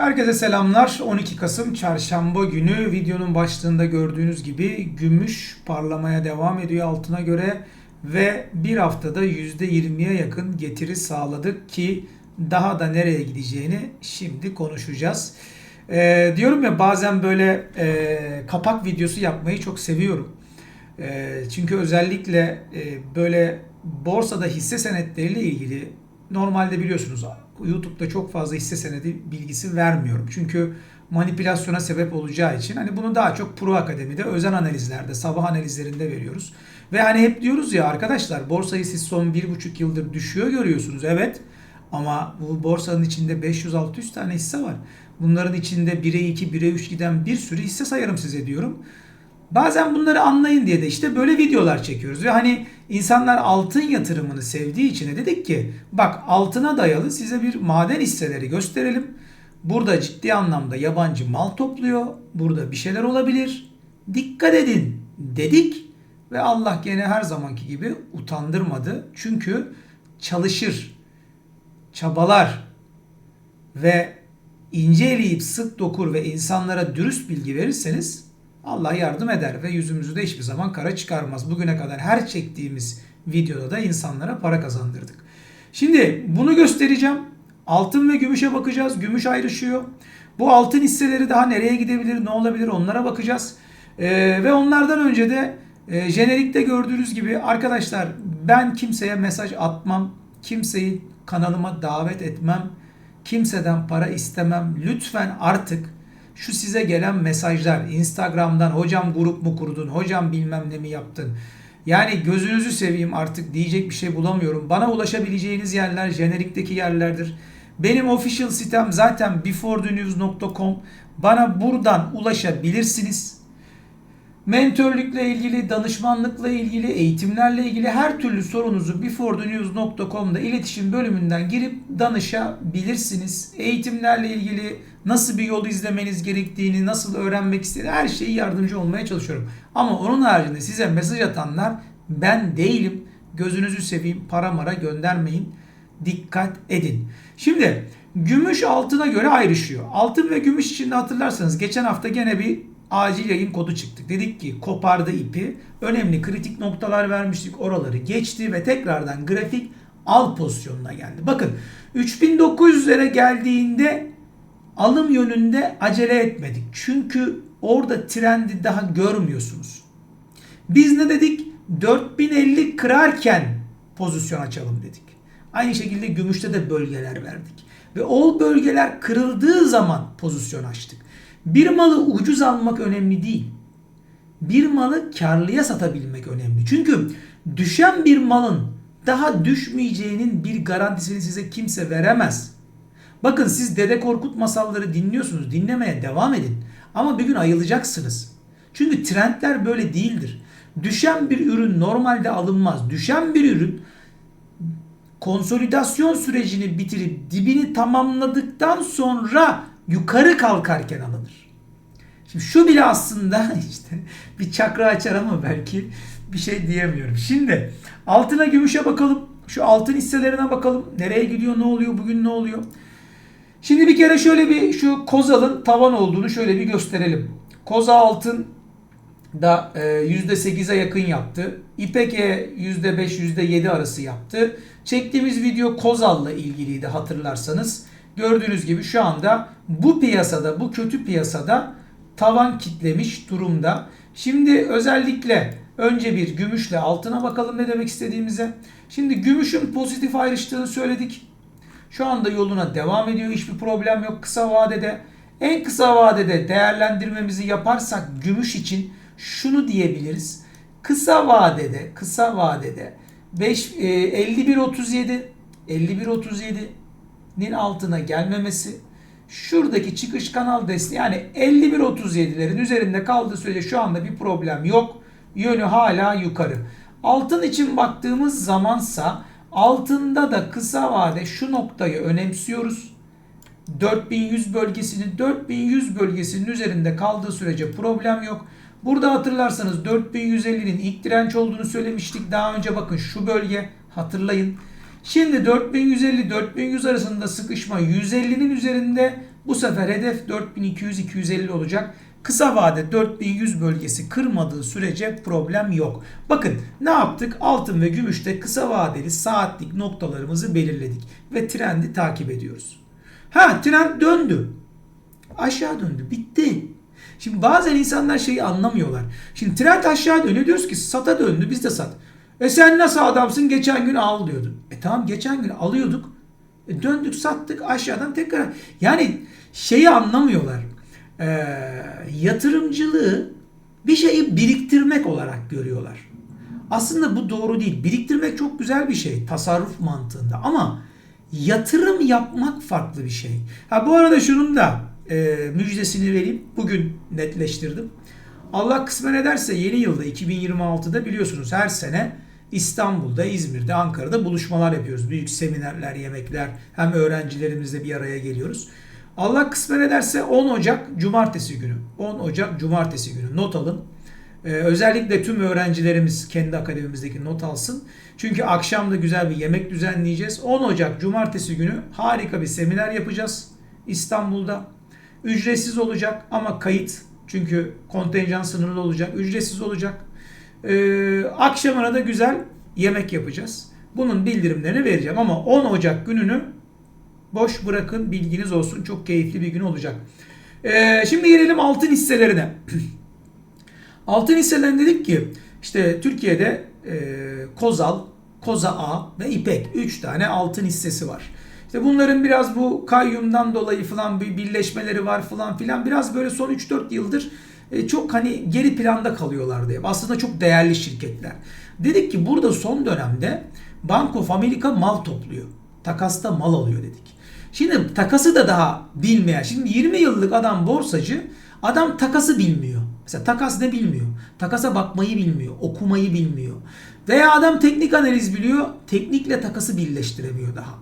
Herkese selamlar. 12 Kasım Çarşamba günü videonun başlığında gördüğünüz gibi gümüş parlamaya devam ediyor altına göre ve bir haftada %20'ye yakın getiri sağladık ki daha da nereye gideceğini şimdi konuşacağız. Ee, diyorum ya bazen böyle e, kapak videosu yapmayı çok seviyorum. E, çünkü özellikle e, böyle borsada hisse senetleriyle ilgili normalde biliyorsunuz YouTube'da çok fazla hisse senedi bilgisi vermiyorum. Çünkü manipülasyona sebep olacağı için hani bunu daha çok Pro Akademi'de özel analizlerde, sabah analizlerinde veriyoruz. Ve hani hep diyoruz ya arkadaşlar borsayı siz son bir buçuk yıldır düşüyor görüyorsunuz. Evet ama bu borsanın içinde 500-600 tane hisse var. Bunların içinde 1'e 2, 1'e 3 giden bir sürü hisse sayarım size diyorum. Bazen bunları anlayın diye de işte böyle videolar çekiyoruz. Ve hani insanlar altın yatırımını sevdiği için de dedik ki bak altına dayalı size bir maden hisseleri gösterelim. Burada ciddi anlamda yabancı mal topluyor. Burada bir şeyler olabilir. Dikkat edin dedik. Ve Allah gene her zamanki gibi utandırmadı. Çünkü çalışır, çabalar ve ince eleyip sık dokur ve insanlara dürüst bilgi verirseniz Allah yardım eder ve yüzümüzü de hiçbir zaman kara çıkarmaz. Bugüne kadar her çektiğimiz videoda da insanlara para kazandırdık. Şimdi bunu göstereceğim. Altın ve gümüşe bakacağız. Gümüş ayrışıyor. Bu altın hisseleri daha nereye gidebilir, ne olabilir onlara bakacağız. Ee, ve onlardan önce de e, jenerikte gördüğünüz gibi arkadaşlar ben kimseye mesaj atmam. Kimseyi kanalıma davet etmem. Kimseden para istemem. Lütfen artık şu size gelen mesajlar Instagram'dan hocam grup mu kurdun, hocam bilmem ne mi yaptın. Yani gözünüzü seveyim artık diyecek bir şey bulamıyorum. Bana ulaşabileceğiniz yerler jenerikteki yerlerdir. Benim official sitem zaten beforethenews.com. Bana buradan ulaşabilirsiniz. Mentörlükle ilgili, danışmanlıkla ilgili, eğitimlerle ilgili her türlü sorunuzu beforethenews.com'da iletişim bölümünden girip danışabilirsiniz. Eğitimlerle ilgili nasıl bir yolu izlemeniz gerektiğini, nasıl öğrenmek istediğini her şeyi yardımcı olmaya çalışıyorum. Ama onun haricinde size mesaj atanlar ben değilim. Gözünüzü seveyim, para mara göndermeyin. Dikkat edin. Şimdi gümüş altına göre ayrışıyor. Altın ve gümüş içinde hatırlarsanız geçen hafta gene bir acil yayın kodu çıktık. Dedik ki kopardı ipi. Önemli kritik noktalar vermiştik. Oraları geçti ve tekrardan grafik al pozisyonuna geldi. Bakın 3900'lere geldiğinde alım yönünde acele etmedik. Çünkü orada trendi daha görmüyorsunuz. Biz ne dedik? 4050 kırarken pozisyon açalım dedik. Aynı şekilde gümüşte de bölgeler verdik. Ve o bölgeler kırıldığı zaman pozisyon açtık. Bir malı ucuz almak önemli değil. Bir malı karlıya satabilmek önemli. Çünkü düşen bir malın daha düşmeyeceğinin bir garantisini size kimse veremez. Bakın siz Dede Korkut masalları dinliyorsunuz. Dinlemeye devam edin. Ama bir gün ayılacaksınız. Çünkü trendler böyle değildir. Düşen bir ürün normalde alınmaz. Düşen bir ürün konsolidasyon sürecini bitirip dibini tamamladıktan sonra yukarı kalkarken alınır. Şimdi şu bile aslında işte bir çakra açar ama belki bir şey diyemiyorum. Şimdi altına gümüşe bakalım. Şu altın hisselerine bakalım. Nereye gidiyor, ne oluyor, bugün ne oluyor? Şimdi bir kere şöyle bir şu Kozal'ın tavan olduğunu şöyle bir gösterelim. Koza altın da %8'e yakın yaptı. İpek'e %5, %7 arası yaptı. Çektiğimiz video Kozal'la ilgiliydi hatırlarsanız. Gördüğünüz gibi şu anda bu piyasada, bu kötü piyasada tavan kitlemiş durumda. Şimdi özellikle önce bir gümüşle altına bakalım ne demek istediğimize. Şimdi gümüşün pozitif ayrıştığını söyledik. Şu anda yoluna devam ediyor. Hiçbir problem yok kısa vadede. En kısa vadede değerlendirmemizi yaparsak gümüş için şunu diyebiliriz. Kısa vadede, kısa vadede 5 e, 51 37 51 37 nin altına gelmemesi şuradaki çıkış kanal desteği yani 51-37'lerin üzerinde kaldığı sürece şu anda bir problem yok. Yönü hala yukarı. Altın için baktığımız zamansa altında da kısa vade şu noktayı önemsiyoruz. 4100 bölgesini 4100 bölgesinin üzerinde kaldığı sürece problem yok. Burada hatırlarsanız 4150'nin ilk direnç olduğunu söylemiştik. Daha önce bakın şu bölge hatırlayın. Şimdi 4150-4100 arasında sıkışma 150'nin üzerinde Bu sefer hedef 4200-250 olacak. Kısa vade 4100 bölgesi kırmadığı sürece problem yok. Bakın ne yaptık? Altın ve gümüşte kısa vadeli saatlik noktalarımızı belirledik ve trendi takip ediyoruz. Ha trend döndü. Aşağı döndü. Bitti. Şimdi bazen insanlar şeyi anlamıyorlar. Şimdi trend aşağı dönüyor. Diyoruz ki sata döndü biz de sat. E sen nasıl adamsın geçen gün al diyordun. E tamam geçen gün alıyorduk. E döndük sattık aşağıdan tekrar. Yani şeyi anlamıyorlar. E, yatırımcılığı bir şeyi biriktirmek olarak görüyorlar. Aslında bu doğru değil. Biriktirmek çok güzel bir şey tasarruf mantığında ama yatırım yapmak farklı bir şey. Ha bu arada şunun da e, müjdesini vereyim. Bugün netleştirdim. Allah kısmet ederse yeni yılda 2026'da biliyorsunuz her sene İstanbul'da, İzmir'de, Ankara'da buluşmalar yapıyoruz. Büyük seminerler, yemekler hem öğrencilerimizle bir araya geliyoruz. Allah kısmet ederse 10 Ocak Cumartesi günü. 10 Ocak Cumartesi günü not alın. Ee, özellikle tüm öğrencilerimiz kendi akademimizdeki not alsın. Çünkü akşam da güzel bir yemek düzenleyeceğiz. 10 Ocak Cumartesi günü harika bir seminer yapacağız İstanbul'da. Ücretsiz olacak ama kayıt çünkü kontenjan sınırlı olacak. Ücretsiz olacak. Ee, akşamına da güzel yemek yapacağız. Bunun bildirimlerini vereceğim ama 10 Ocak gününü boş bırakın bilginiz olsun. Çok keyifli bir gün olacak. Ee, şimdi gelelim altın hisselerine. altın hisselerine dedik ki işte Türkiye'de e, Kozal, Koza A ve İpek 3 tane altın hissesi var. İşte bunların biraz bu kayyumdan dolayı falan bir birleşmeleri var falan filan. Biraz böyle son 3-4 yıldır çok hani geri planda kalıyorlardı hep. Aslında çok değerli şirketler. Dedik ki burada son dönemde Bank of America mal topluyor. Takasta mal alıyor dedik. Şimdi takası da daha bilmeyen. Şimdi 20 yıllık adam borsacı adam takası bilmiyor. Mesela takas ne bilmiyor? Takasa bakmayı bilmiyor. Okumayı bilmiyor. Veya adam teknik analiz biliyor. Teknikle takası birleştiremiyor daha.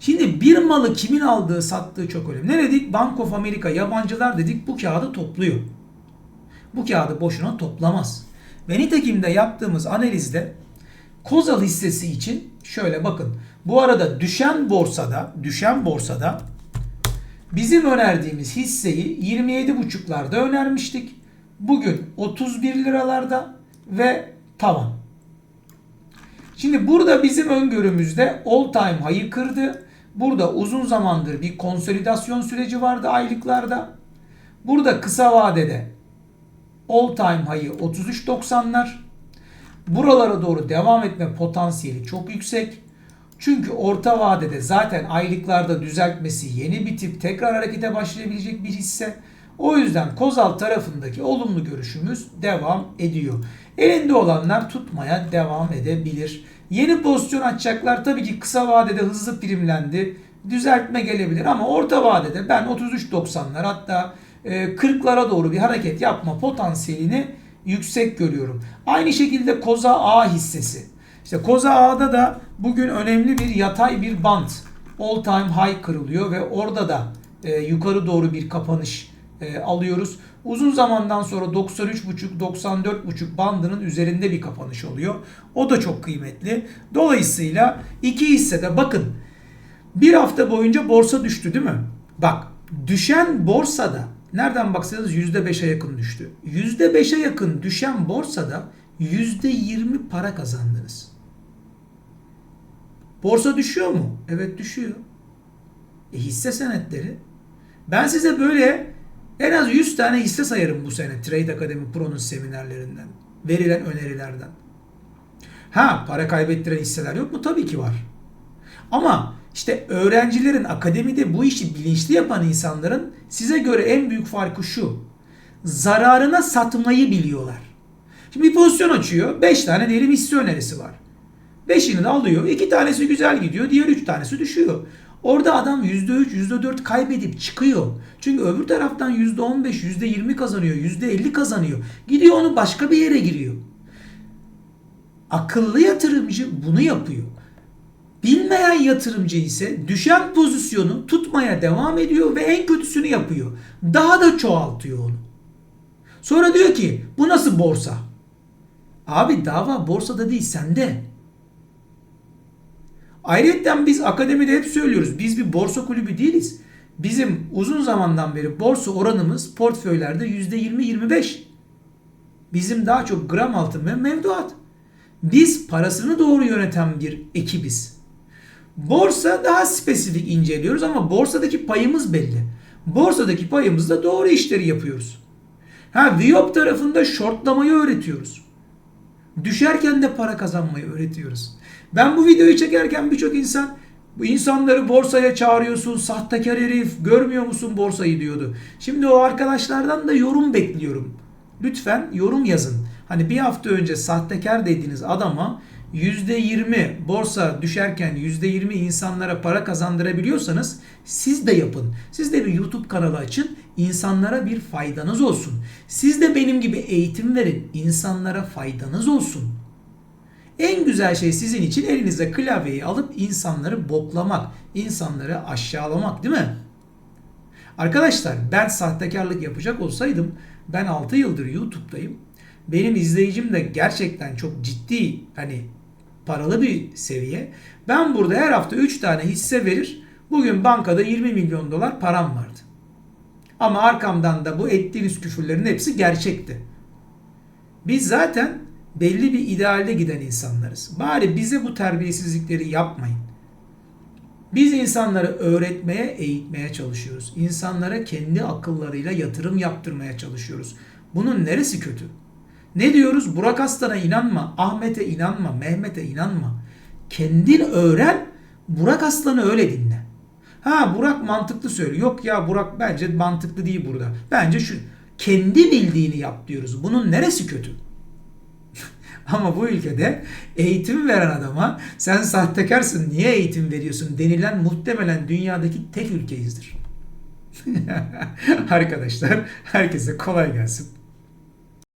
Şimdi bir malı kimin aldığı sattığı çok önemli. Ne dedik? Bank of America yabancılar dedik bu kağıdı topluyor. Bu kağıdı boşuna toplamaz. Ve nitekim de yaptığımız analizde Kozal hissesi için şöyle bakın. Bu arada düşen borsada, düşen borsada bizim önerdiğimiz hisseyi 27,5'larda önermiştik. Bugün 31 liralarda ve tavan. Şimdi burada bizim öngörümüzde all time high'ı kırdı. Burada uzun zamandır bir konsolidasyon süreci vardı aylıklarda. Burada kısa vadede all time high'ı 33.90'lar. Buralara doğru devam etme potansiyeli çok yüksek. Çünkü orta vadede zaten aylıklarda düzeltmesi yeni bir tip tekrar harekete başlayabilecek bir hisse. O yüzden Kozal tarafındaki olumlu görüşümüz devam ediyor. Elinde olanlar tutmaya devam edebilir. Yeni pozisyon açacaklar tabii ki kısa vadede hızlı primlendi. Düzeltme gelebilir ama orta vadede ben 33.90'lar hatta 40'lara e, doğru bir hareket yapma potansiyelini yüksek görüyorum. Aynı şekilde Koza A hissesi. İşte Koza A'da da bugün önemli bir yatay bir bant all time high kırılıyor ve orada da e, yukarı doğru bir kapanış e, alıyoruz. Uzun zamandan sonra 93.5-94.5 bandının üzerinde bir kapanış oluyor. O da çok kıymetli. Dolayısıyla iki hissede bakın bir hafta boyunca borsa düştü değil mi? Bak düşen borsada nereden baksanız %5'e yakın düştü. %5'e yakın düşen borsada %20 para kazandınız. Borsa düşüyor mu? Evet düşüyor. E hisse senetleri. Ben size böyle en az 100 tane hisse sayarım bu sene Trade Academy Pro'nun seminerlerinden. Verilen önerilerden. Ha para kaybettiren hisseler yok mu? Tabii ki var. Ama işte öğrencilerin akademide bu işi bilinçli yapan insanların size göre en büyük farkı şu. Zararına satmayı biliyorlar. Şimdi bir pozisyon açıyor. 5 tane diyelim hisse önerisi var. 5'ini de alıyor. 2 tanesi güzel gidiyor. Diğer 3 tanesi düşüyor. Orada adam %3, %4 kaybedip çıkıyor. Çünkü öbür taraftan %15, %20 kazanıyor, %50 kazanıyor. Gidiyor onu başka bir yere giriyor. Akıllı yatırımcı bunu yapıyor. Bilmeyen yatırımcı ise düşen pozisyonu tutmaya devam ediyor ve en kötüsünü yapıyor. Daha da çoğaltıyor onu. Sonra diyor ki bu nasıl borsa? Abi dava borsada değil sende. Ayrıca biz akademide hep söylüyoruz. Biz bir borsa kulübü değiliz. Bizim uzun zamandan beri borsa oranımız portföylerde %20-25. Bizim daha çok gram altın ve mevduat. Biz parasını doğru yöneten bir ekibiz. Borsa daha spesifik inceliyoruz ama borsadaki payımız belli. Borsadaki payımızda doğru işleri yapıyoruz. Ha Viyop tarafında shortlamayı öğretiyoruz. Düşerken de para kazanmayı öğretiyoruz. Ben bu videoyu çekerken birçok insan bu insanları borsaya çağırıyorsun, sahtekar herif, görmüyor musun borsayı diyordu. Şimdi o arkadaşlardan da yorum bekliyorum. Lütfen yorum yazın. Hani bir hafta önce sahtekar dediğiniz adama %20 borsa düşerken %20 insanlara para kazandırabiliyorsanız siz de yapın. Siz de bir YouTube kanalı açın. insanlara bir faydanız olsun. Siz de benim gibi eğitim verin. insanlara faydanız olsun. En güzel şey sizin için elinize klavyeyi alıp insanları boklamak, insanları aşağılamak değil mi? Arkadaşlar ben sahtekarlık yapacak olsaydım ben 6 yıldır YouTube'dayım. Benim izleyicim de gerçekten çok ciddi hani paralı bir seviye. Ben burada her hafta 3 tane hisse verir. Bugün bankada 20 milyon dolar param vardı. Ama arkamdan da bu ettiğiniz küfürlerin hepsi gerçekti. Biz zaten belli bir idealde giden insanlarız. Bari bize bu terbiyesizlikleri yapmayın. Biz insanları öğretmeye, eğitmeye çalışıyoruz. İnsanlara kendi akıllarıyla yatırım yaptırmaya çalışıyoruz. Bunun neresi kötü? Ne diyoruz? Burak Aslan'a inanma, Ahmet'e inanma, Mehmet'e inanma. Kendin öğren, Burak Aslan'ı öyle dinle. Ha Burak mantıklı söylüyor. Yok ya Burak bence mantıklı değil burada. Bence şu kendi bildiğini yap diyoruz. Bunun neresi kötü? Ama bu ülkede eğitim veren adama sen sahtekarsın niye eğitim veriyorsun denilen muhtemelen dünyadaki tek ülkeyizdir. Arkadaşlar herkese kolay gelsin.